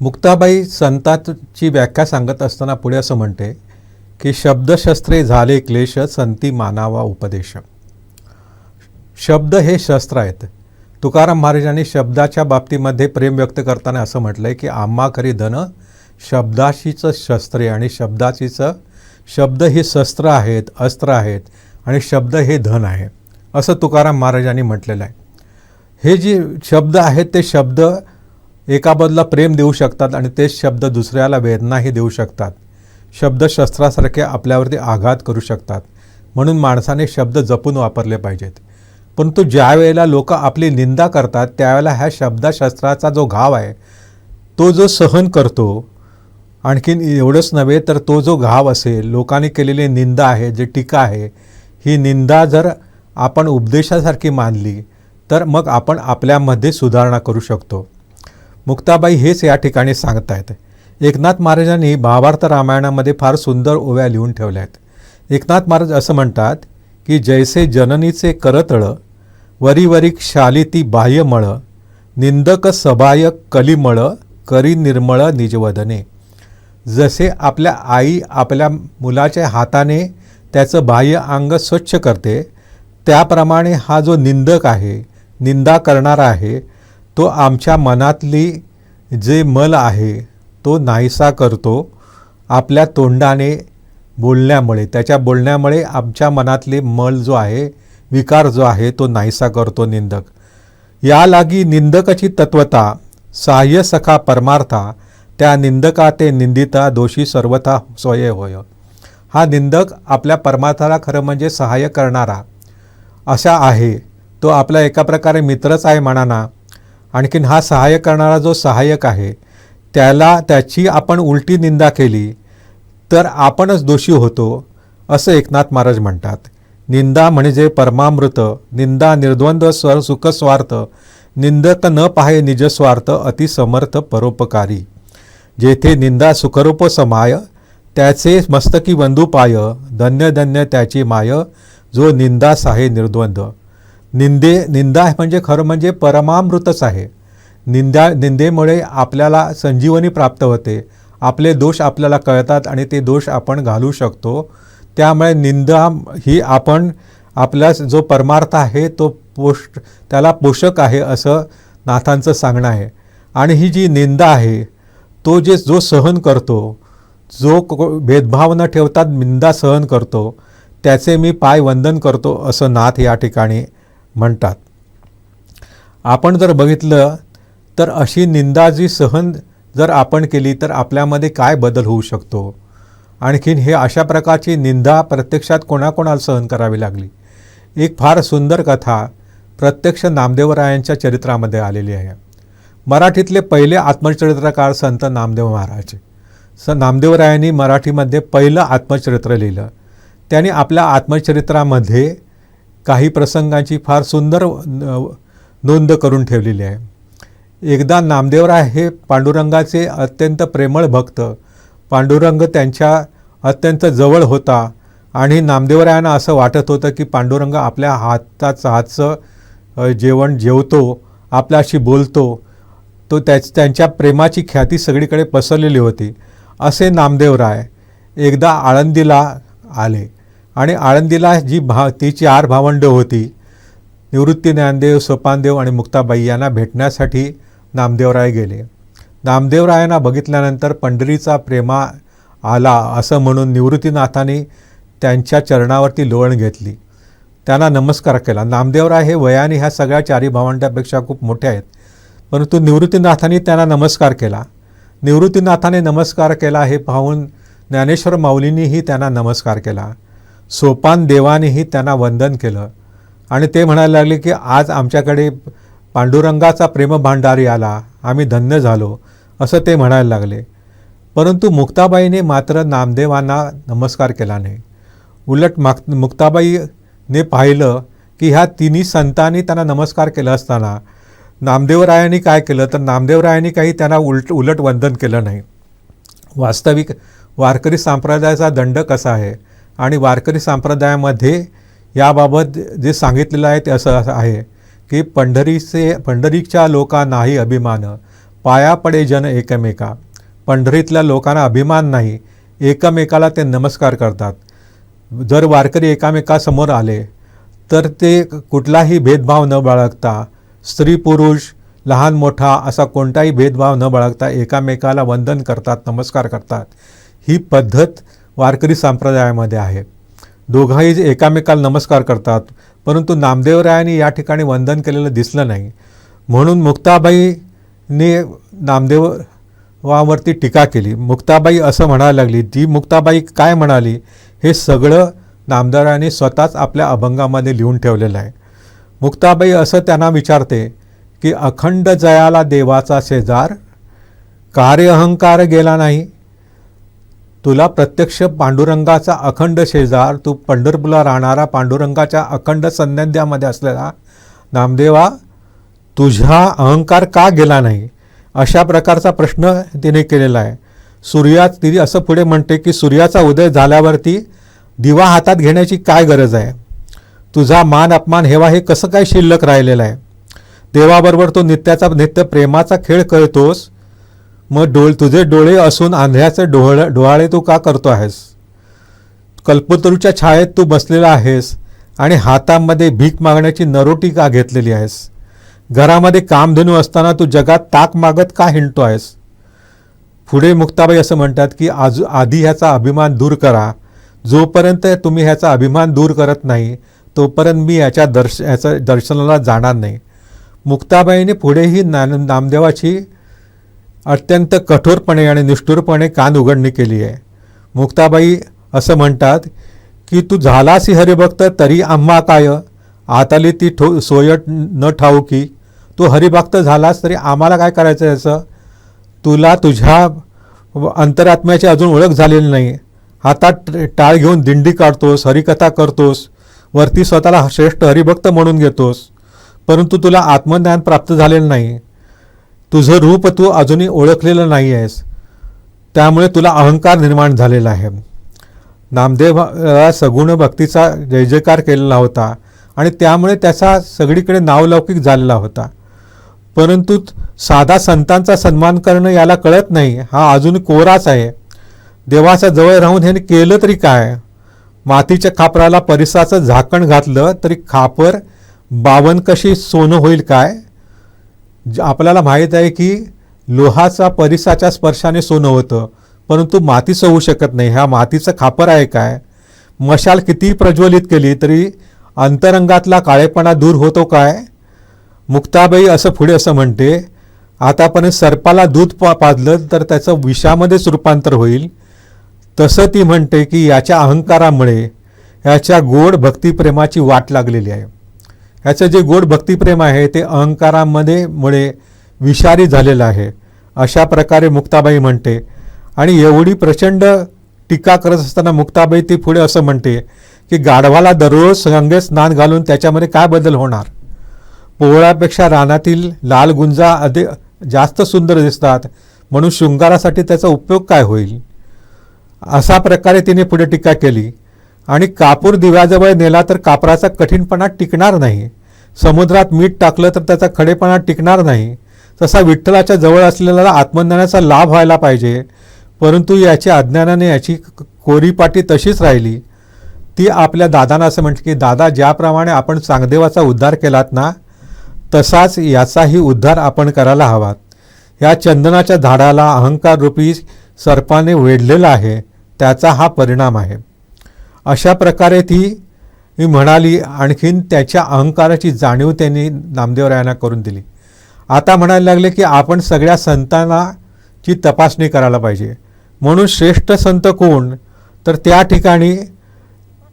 मुक्ताबाई संतांची व्याख्या सांगत असताना पुढे असं म्हणते की शब्दशस्त्रे झाले क्लेश संती मानावा उपदेश. शब्द हे शस्त्र आहेत. तुकाराम महाराजांनी शब्दाच्या बाबतीमध्ये प्रेम व्यक्त करताना असं म्हटलं आहे की आम्हा खरी धन शब्दाशीचं शस्त्रे आणि शब्दाचीचं शब्द हे शस्त्र आहेत अस्त्र आहेत आणि शब्द हे धन आहे असं तुकाराम महाराजांनी म्हटलेलं आहे. हे जे शब्द आहेत ते शब्द एकाबद्दला प्रेम देऊ शकतात आणि तेच शब्द दुसऱ्याला वेदनाही देऊ शकतात. शब्द शस्त्रासारखे आपल्यावरती आघात करू शकतात. म्हणून माणसाने शब्द जपून वापरले पाहिजेत. परंतु ज्या वेळेला लोक आपली निंदा करतात त्यावेळेला ह्या शब्दशस्त्राचा जो घाव आहे तो जो सहन करतो आणखीन एवढंच नव्हे तर तो जो घाव असेल लोकांनी केलेली निंदा आहे जे टीका आहे ही निंदा जर आपण उपदेशासारखी मानली तर मग आपण आपल्यामध्ये सुधारणा करू शकतो. मुक्ताबाई हेच या ठिकाणी सांगत आहेत एकनाथ महाराजांनी महाभारत रामायणामध्ये फार सुंदर ओव्या लिहून ठेवल्या आहेत. एकनाथ महाराज असं म्हणतात की जैसे जननीचे करतळ वरी शालिती शाली ती बाह्यमळ निंदक सभाय कलिमळ करी निर्मळ निजवदने. जसे आपल्या आई आपल्या मुलाच्या हाताने त्याचं बाह्य अंग स्वच्छ करते त्याप्रमाणे हा जो निंदक आहे निंदा करणारा आहे तो आमच्या मनातली जे मल आहे तो नाहीसा करतो आपल्या तोंडाने बोलण्यामुळे. त्याच्या बोलण्यामुळे आमच्या मनातले मल जो आहे विकार जो आहे तो नाहीसा करतो निंदक. या लागी निंदकाची तत्वता सहाय्य सखा परमार्था त्या निंदका ते निंदिता दोषी सर्वथा स्वय होय. हा निंदक आपल्या परमार्थाला खरं म्हणजे सहाय्य करणारा असा आहे. तो आपला एका प्रकारे मित्रच आहे म्हणाना आणखीन हा सहाय्य करणारा जो सहाय्यक आहे त्याला त्याची आपण उलटी निंदा केली तर आपणच दोषी होतो असं एकनाथ महाराज म्हणतात. निंदा म्हणजे परमामृत निंदा निर्द्वंद्व स्वर सुखस्वार्थ निंदक न पाहे निजस्वार्थ अतिसमर्थ परोपकारी. जेथे निंदा सुखरूप समाय त्याचे मस्तकी बंधुपाय धन्य धन्य त्याची माय जो निंदास आहे निर्द्वंद्व निंदे निंदा म्हणजे खरं म्हणजे परमामृतच आहे. निंदा निंदेमुळे आपल्याला संजीवनी प्राप्त होते. आपले दोष आपल्याला कळतात आणि ते दोष आपण घालू शकतो. त्यामुळे निंदा ही आपण आपला जो परमार्थ आहे तो पोष त्याला पोषक आहे असं नाथांचं सांगणं आहे. आणि ही जी निंदा आहे तो जे जो सहन करतो जो को- भेदभाव न ठेवता निंदा सहन करतो त्याचे मी पाय वंदन करतो असं नाथ या ठिकाणी म्हणतात. आपण जर बघितलं तर अशी निंदा जी सहन जर आपण केली तर आपल्यामध्ये काय बदल होऊ शकतो? आणखीन हे अशा प्रकारची निंदा प्रत्यक्षात कोणाकोणाला सहन करावी लागली? एक फार सुंदर कथा प्रत्यक्ष नामदेवरायांच्या चरित्रामध्ये आलेली आहे. मराठीतले पहिले आत्मचरित्रकार संत नामदेव महाराज. स नामदेवरायांनी मराठीमध्ये पहिलं आत्मचरित्र लिहिलं. त्यांनी आपल्या आत्मचरित्रामध्ये काही प्रसंगांची फार सुंदर न- नोंद करून ठेवलेली आहे. एकदा नामदेवराय हे पांडुरंगाचे अत्यंत प्रेमळ भक्त. पांडुरंग त्यांच्या अत्यंत जवळ होता आणि नामदेवरायांना असं वाटत होतं की पांडुरंग आपल्या हाताचं हातचं जेवण जेवतो आपल्याशी बोलतो. तो त्याच त्यांच्या प्रेमाची ख्याती सगळीकडे पसरलेली होती. असे नामदेवराय एकदा आळंदीला आले. आणि आळंदीला जी भा ती चार भावंडं होती निवृत्ती ज्ञानदेव सोपानदेव आणि मुक्ताबाई यांना भेटण्यासाठी नामदेवराय गेले. नामदेवरायांना बघितल्यानंतर पंढरीचा प्रेमा आला असं म्हणून निवृत्तीनाथांनी त्यांच्या चरणावरती लोळण घेतली. त्यांना नमस्कार केला. नामदेवराय हे वयाने ह्या सगळ्या चारी भावंडापेक्षा खूप मोठे आहेत. परंतु निवृत्तीनाथांनी त्यांना नमस्कार केला. निवृत्तीनाथाने नमस्कार केला हे पाहून ज्ञानेश्वर माऊलींनीही त्यांना नमस्कार केला. सोपान देवानेही त्यांना वंदन केलं. आणि ते म्हणायला लागले की आज आमच्याकडे पांडुरंगाचा प्रेमभांडारी आला. आम्ही धन्य झालो. असं ते म्हणायला लागले. परंतु मुक्ताबाईने मात्र नामदेवांना नमस्कार केला नाही. उलट माग मुक्ताबाईने पाहिलं की ह्या तिन्ही संतांनी त्यांना नमस्कार केला असताना नामदेवरायांनी काय केलं? तर नामदेवरायांनी काही त्यांना उलट उलट वंदन केलं नाही. वास्तविक वारकरी संप्रदायाचा दंड कसा आहे? आणि वारकरी संप्रदायामध्ये याबाबत जे सांगितलेलं आहे ते असं असं आहे की पंढरीचे पंढरीच्या लोकांनाही अभिमान पाया पडे जन एकमेका. पंढरीतल्या लोकांना अभिमान नाही एकमेकाला ते नमस्कार करतात. जर वारकरी एकामेकासमोर आले तर ते कुठलाही भेदभाव न बाळगता स्त्री पुरुष लहान मोठा असा कोणताही भेदभाव न बाळगता एकामेकाला वंदन करतात नमस्कार करतात. ही पद्धत वारकरी संप्रदायामध्ये आहे. दोघंही एकामेकाला नमस्कार करतात परंतु नामदेवरायांनी या ठिकाणी वंदन केलेलं दिसलं नाही. म्हणून मुक्ताबाईने नामदेवावरती टीका केली. मुक्ताबाई असं म्हणायला लागली ती मुक्ताबाई काय म्हणाली? हे सगळं नामदेवरायांनी स्वतःच आपल्या अभंगामध्ये लिहून ठेवलेलं आहे. मुक्ताबाई असं त्यांना विचारते की अखंड जयाला देवाचा शेजार कार्य अहंकार गेला नाही? तुला प्रत्यक्ष पांडुरंगाचा अखंड शेजार तू पंढरपूरला राहणारा पांडुरंगाच्या अखंड सन्निध्यामध्ये असलेला नामदेवा तुझा अहंकार का गेला नाही? अशा प्रकारचा प्रश्न तिने केलेला आहे. सूर्या ती असं पुढे म्हणते की सूर्याचा उदय झाल्यावरती दिवा हातात घेण्याची काय गरज आहे? तुझा मान अपमान हेवा हे कसं काय शिल्लक राहिलेलं आहे? देवाबरोबर तो नित्याचा नित्य प्रेमाचा खेळ करतोस मग डोळ तुझे डोळे असून आंध्याचे डोळ डोहाळे तू का करतो आहेस? कल्पतरूच्या छायेत तू बसलेला आहेस आणि हातामध्ये भीक मागण्याची नरोटी का घेतलेली आहेस? घरामध्ये कामधेनू असताना तू जगात ताक मागत का हिंडतो आहेस? पुढे मुक्ताबाई असं म्हणतात की आज आधी ह्याचा अभिमान दूर करा. जोपर्यंत तुम्ही ह्याचा अभिमान दूर करत नाही तोपर्यंत मी याच्या दर्श याचं दर्शनाला जाणार नाही. मुक्ताबाईने पुढेही ना नामदेवाची अत्यंत कठोरपणे आणि निष्ठुरपणे कान उघडणी केली आहे. मुक्ताबाई असं म्हणतात की तू झालासी हरिभक्त तरी आम्हा काय? आताली ती ठो सोय न ठाऊ की तू हरिभक्त झालास तरी आम्हाला काय करायचं आहे याचं? तुला तुझ्या अंतरात्म्याची अजून ओळख झालेली नाही. हातात टाळ घेऊन दिंडी काढतोस हरिकथा करतोस. वरती स्वतःला श्रेष्ठ हरिभक्त म्हणून घेतोस. परंतु तुला आत्मज्ञान प्राप्त झालेलं नाही. तुझं रूप तू अजूनही ओळखलेलं नाही आहेस. त्यामुळे तुला अहंकार निर्माण झालेला आहे. नामदेव सगुण भक्तीचा जय जयकार केलेला होता आणि त्यामुळे त्याचा सगळीकडे नावलौकिक झालेला होता. परंतु साधा संतांचा सन्मान करणं याला कळत नाही. हा अजून कोराच आहे. देवाच्या जवळ राहून ह्याने केलं तरी काय? मातीच्या खापराला परिसराचं झाकण घातलं तरी खापर बावन कशी सोनं होईल काय? आपल्याला माहीत आहे की लोहाचा परिसाच्या स्पर्शाने सोनं होतं परंतु मातीचं होऊ शकत नाही. ह्या मातीचं खापर आहे काय? मशाल किती प्रज्वलित केली तरी अंतरंगातला काळेपणा दूर होतो काय? मुक्ताबाई असं पुढे असं म्हणते आतापर्यंत सर्पाला दूध पा पाजलं तर त्याचं विषामध्येच रूपांतर होईल. तसं ती म्हणते की याच्या अहंकारामुळे याच्या गोड भक्तिप्रेमाची वाट लागलेली आहे. ह्याचं जे गोड भक्तिप्रेम आहे ते अहंकारामध्ये मुळे विषारी झालेलं आहे. अशा प्रकारे मुक्ताबाई म्हणते आणि एवढी प्रचंड टीका करत असताना मुक्ताबाई ती पुढे असं म्हणते की गाढवाला दररोज गंगेत स्नान घालून त्याच्यामध्ये काय बदल होणार? पोवळापेक्षा रानातील लाल गुंजा अधिक जास्त सुंदर दिसतात म्हणून शृंगारासाठी त्याचा उपयोग काय होईल? अशा प्रकारे तिने पुढे टीका केली. आणि कापूर दिव्याजवळ नेला तर कापराचा कठीणपणा टिकणार नाही. समुद्रात मीठ टाकलं तर त्याचा खडेपणा टिकणार नाही. तसा विठ्ठलाच्या जवळ असलेला आत्मज्ञानाचा लाभ व्हायला पाहिजे. परंतु याच्या अज्ञानाने याची कोरीपाटी तशीच राहिली. ती आपल्या दादांना असं म्हणते की दादा ज्याप्रमाणे आपण चांगदेवाचा उद्धार केलात ना तसाच याचाही उद्धार आपण करायला हवात. या चंदनाच्या झाडाला अहंकार रूपी सर्पाने वेढलेला आहे. त्याचा हा परिणाम आहे. अशा प्रकारे ती म्हणाली आणखीन त्याच्या अहंकाराची जाणीव त्यांनी नामदेवरायांना करून दिली. आता म्हणायला लागले की आपण सगळ्या संतांना ची तपासणी करायला पाहिजे. म्हणून श्रेष्ठ संत कोण? तर त्या ठिकाणी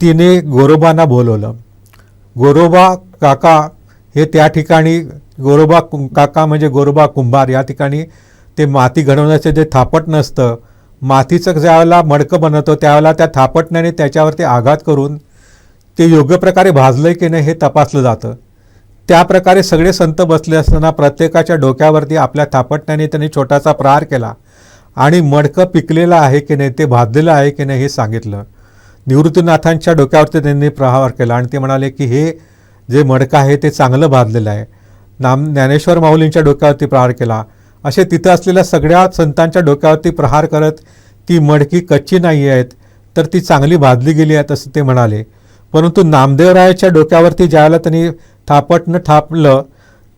तिने गोरोबांना बोलवलं. गोरोबा काका हे त्या ठिकाणी गोरोबा कुं- काका म्हणजे गोरोबा कुंभार या ठिकाणी ते माती घडवण्याचं जे थापट नसतं मातीचं ज्यावेळेला मडकं बनवतो त्यावेळेला त्या थापटण्याने त्याच्यावरती आघात करून ते योग्य प्रकारे भाजलं की नाही हे तपासलं जातं. त्या प्रकारे सगळे संत बसले असताना प्रत्येकाच्या डोक्यावरती आपल्या थापटण्याने त्यांनी छोटासा प्रहार केला आणि मडकं पिकलेलं आहे की नाही ते भाजलेलं आहे की नाही हे सांगितलं. निवृत्तीनाथांच्या डोक्यावरती त्यांनी प्रहार केला आणि ते म्हणाले की हे जे मडकं आहे ते चांगलं भाजलेलं आहे. नाम ज्ञानेश्वर माऊलींच्या डोक्यावरती प्रहार केला. असे तिथं असलेल्या सगळ्या संतांच्या डोक्यावरती प्रहार करत ती मडकी कच्ची नाही आहेत तर ती चांगली भाजली गेली आहेत असं ते म्हणाले. परंतु नामदेवरायाच्या डोक्यावरती ज्यावेळेला त्यांनी थापटणं थापलं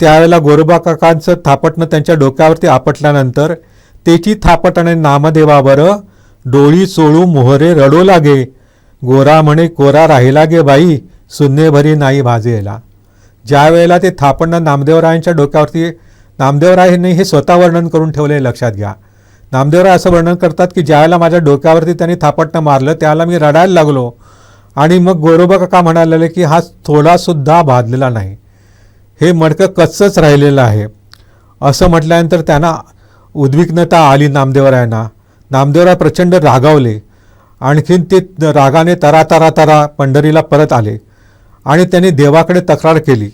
त्यावेळेला गोरोबा काकांचं थापटणं त्यांच्या डोक्यावरती आपटल्यानंतर त्याची थापटणे नामदेवावर डोळी चोळू मोहरे रडो लागे गोरा म्हणे कोरा राहिला गे बाई सुन्नेभरी नाही भाजेला. ज्या वेळेला ते थापणं नामदेवरायांच्या डोक्यावरती नामदेवरायांनी हे स्वतः वर्णन करून ठेवले लक्षात घ्या. नामदेवराय असं वर्णन करतात की ज्यावेळेला माझ्या डोक्यावरती त्यांनी थापटणं मारलं त्याला मी रडायला लागलो आणि मग गोरोबा काका म्हणाले की हा थोडासुद्धा भाजलेला नाही. हे मडकं कच्चंच राहिलेलं आहे. असं म्हटल्यानंतर त्यांना उद्विग्नता आली नामदेवरायांना नामदेवराय प्रचंड रागावले. आणखीन ते रागाने तरा तरा तरा पंढरीला परत आले आणि त्यांनी देवाकडे तक्रार केली.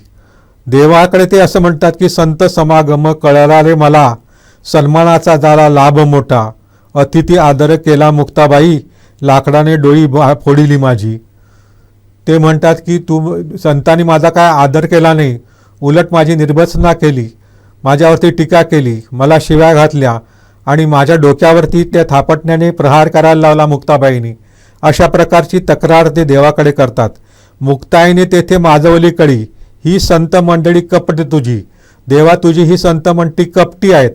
देवाकडे ते असं म्हणतात की संत समागम कळला रे मला सन्मानाचा झाला लाभ मोठा. अतिथी आदर केला मुक्ताबाई लाकडाने डोळी फोडिली माझी. ते म्हणतात की तू संतांनी माझा काय आदर केला नाही? उलट माझी निर्भत्सना केली माझ्यावरती टीका केली मला शिव्या घातल्या आणि माझ्या डोक्यावरती त्या थापटण्याने प्रहार करायला लावला मुक्ताबाईंनी. अशा प्रकारची तक्रार ते देवाकडे करतात. मुक्ताईने तेथे माजवली कळी ही संत मंडळी कपटी तुझी. देवा तुझी ही संत मंडळी कपटी आहेत.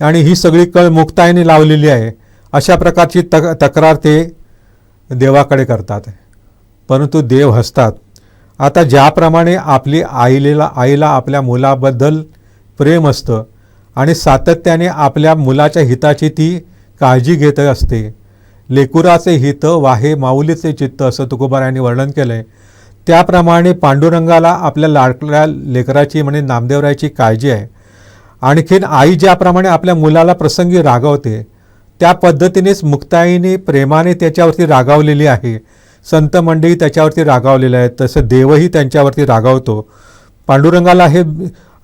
आणि ही सगळी कळ मुक्तायने लावलेली आहे. अशा प्रकारची तक तक्रार ते देवाकडे करतात. परंतु देव हसतात. आता ज्याप्रमाणे आपली आईलेला आईला आपल्या मुलाबद्दल प्रेम असतं आणि सातत्याने आपल्या मुलाच्या हिताची ती काळजी घेत असते. लेकुराचे हित वाहे माऊलीचे चित्त असं तुकोबारायांनी वर्णन केलं आहे त्याप्रमाणे पांडुरंगाला आपल्या लाडक्या लेकराची म्हणजे नामदेवरायाची काळजी आहे. आणखीन आई ज्याप्रमाणे आपल्या मुलाला प्रसंगी रागवते त्या पद्धतीनेच मुक्ताईने प्रेमाने त्याच्यावरती रागावलेली आहे. संत मंडळी त्याच्यावरती रागावलेलं आहे तसं देवही त्यांच्यावरती रागावतो. पांडुरंगाला हे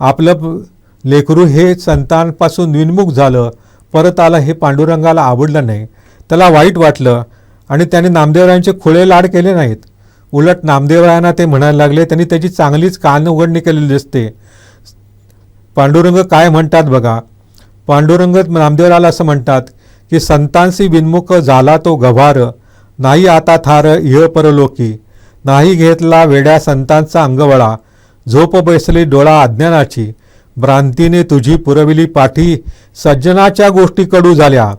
आपलं लेकरू हे संतांपासून विन्मुख झालं परत आलं हे पांडुरंगाला आवडलं नाही. त्याला वाईट वाटलं आणि त्याने नामदेवरायांचे खुळे लाड केले नाहीत. उलट नामदेवरायांना ते म्हणायला लागले त्यांनी त्याची चांगलीच कान उघडणी केलेली दिसते. पांडुरंग काय म्हणतात बघा? पांडुरंग नामदेवराला असं म्हणतात की संतांशी विन्मुख झाला तो गभार नाही आता थार इह परलोकी नाही घेतला वेड्या संतांचा अंगवळा झोप बैसली डोळा अज्ञानाची भ्रांतीने तुझी पुरविली पाठी सज्जनाच्या गोष्टी कडू झाल्या.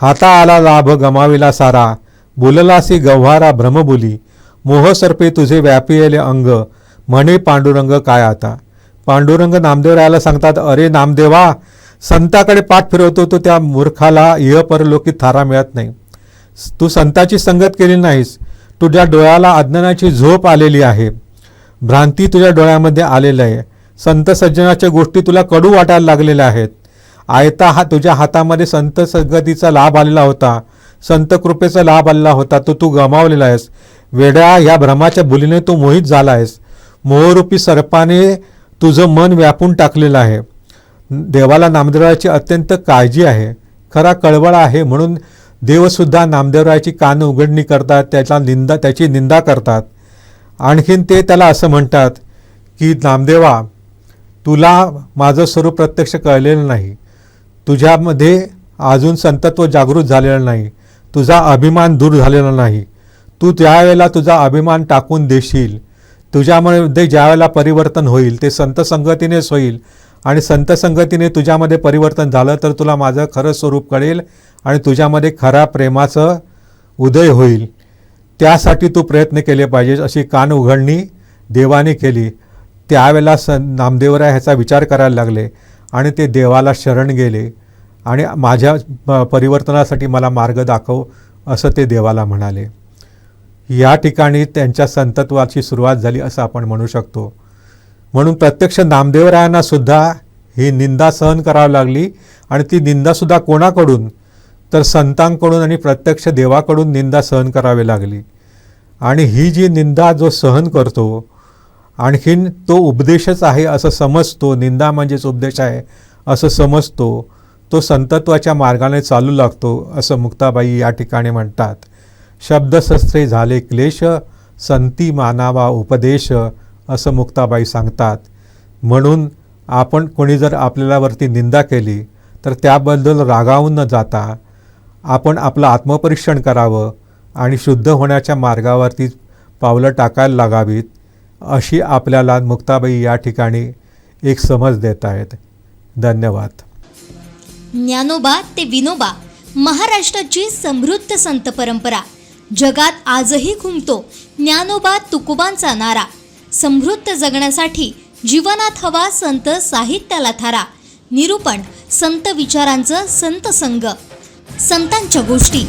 हाता आला लाभ गमाविला सारा बोललासी गव्हारा भ्रमबुली मोहसर्पी तुझे व्यापिले अंग. म्हणे पांडुरंग काय आता? पांडुरंग नामदेवरायाला सांगतात अरे नामदेवा संताकडे पाठ फिरवतो तो त्या मूर्खाला इह परलोकी थारा मिळत नाही. तू संताची संगत केली नाहीस. तुझ्या डोळ्याला अज्ञानाची झोप आलेली आहे. भ्रांती तुझ्या डोळ्यामध्ये आलेलं आहे. संत सज्जनाच्या गोष्टी तुला कडू वाटायला लागलेल्या आहेत. आयता हा तुझ्या हातामध्ये संत संगतीचा लाभ आलेला होता. संत कृपेचा लाभ आलेला होता. तो तू गमावलेला आहेस. वेड्या ह्या भ्रमाच्या बुलीने तू मोहित झाला आहेस. मोहरूपी सर्पाने तुझं मन व्यापून टाकलेलं आहे. देवाला नामदेवरायाची अत्यंत काळजी आहे. खरा कळवळा आहे म्हणून देवसुद्धा नामदेवरायाची कान उघडणी करतात त्याचा निंदा त्याची निंदा करतात. आणखीन ते त्याला असं म्हणतात की नामदेवा तुला माझं स्वरूप प्रत्यक्ष कळलेलं नाही. तुझ्यामध्ये अजून संतत्व जागृत झालेलं नाही. तुझा अभिमान दूर झालेला नाही. तू त्यावेळेला तुझा अभिमान टाकून देशील तुझ्यामध्ये ज्यावेळेला परिवर्तन होईल ते संत संगतीनेच होईल आणि संत संगतीने तुझ्यामध्ये परिवर्तन झालं तर तुला माझं खरं स्वरूप कळेल आणि तुझ्यामध्ये खरा प्रेमाचं उदय होईल. त्यासाठी तू प्रयत्न केले पाहिजेस अशी कान उघडणी देवाने केली. त्यावेळेला स नामदेवराय ह्याचा विचार करायला लागले आणि ते देवाला शरण गेले आणि माझ्या प- परिवर्तनासाठी मला मार्ग दाखव असं ते देवाला म्हणाले. या ठिकाणी त्यांच्या संतत्वाची सुरुवात झाली असं आपण म्हणू शकतो. म्हणून प्रत्यक्ष नामदेवरायांना सुद्धा ही निंदा सहन करावी लागली आणि ती निंदासुद्धा कोणाकडून? तर संतांकडून आणि प्रत्यक्ष देवाकडून निंदा सहन करावी लागली. आणि ही जी निंदा जो सहन करतो आणखीन तो उपदेशच आहे असं समजतो. निंदा म्हणजेच उपदेश आहे असं समजतो. तो संतत्वाच्या मार्गाने चालू लागतो असं मुक्ताबाई या ठिकाणी म्हणतात. शब्दशस्त्रे झाले क्लेश संती मानावा उपदेश असं मुक्ताबाई सांगतात. म्हणून आपण कोणी जर आपल्यावरती निंदा केली तर त्याबद्दल रागावून न जाता आपण आपलं आत्मपरीक्षण करावं आणि शुद्ध होण्याच्या मार्गावरती पावलं टाकायला लागावीत अशी आपल्याला मुक्ताबाई या ठिकाणी एक समज देत आहेत धन्यवाद. ज्ञानोबा ते विनोबा महाराष्ट्राची समृद्ध संत परंपरा. जगात आजही घुमतो. ज्ञानोबा तुकोबांचा नारा. समृद्ध जगण्यासाठी जीवनात हवा संत साहित्याला थारा. निरूपण संत विचारांचं संत संग संतांच्या गोष्टी.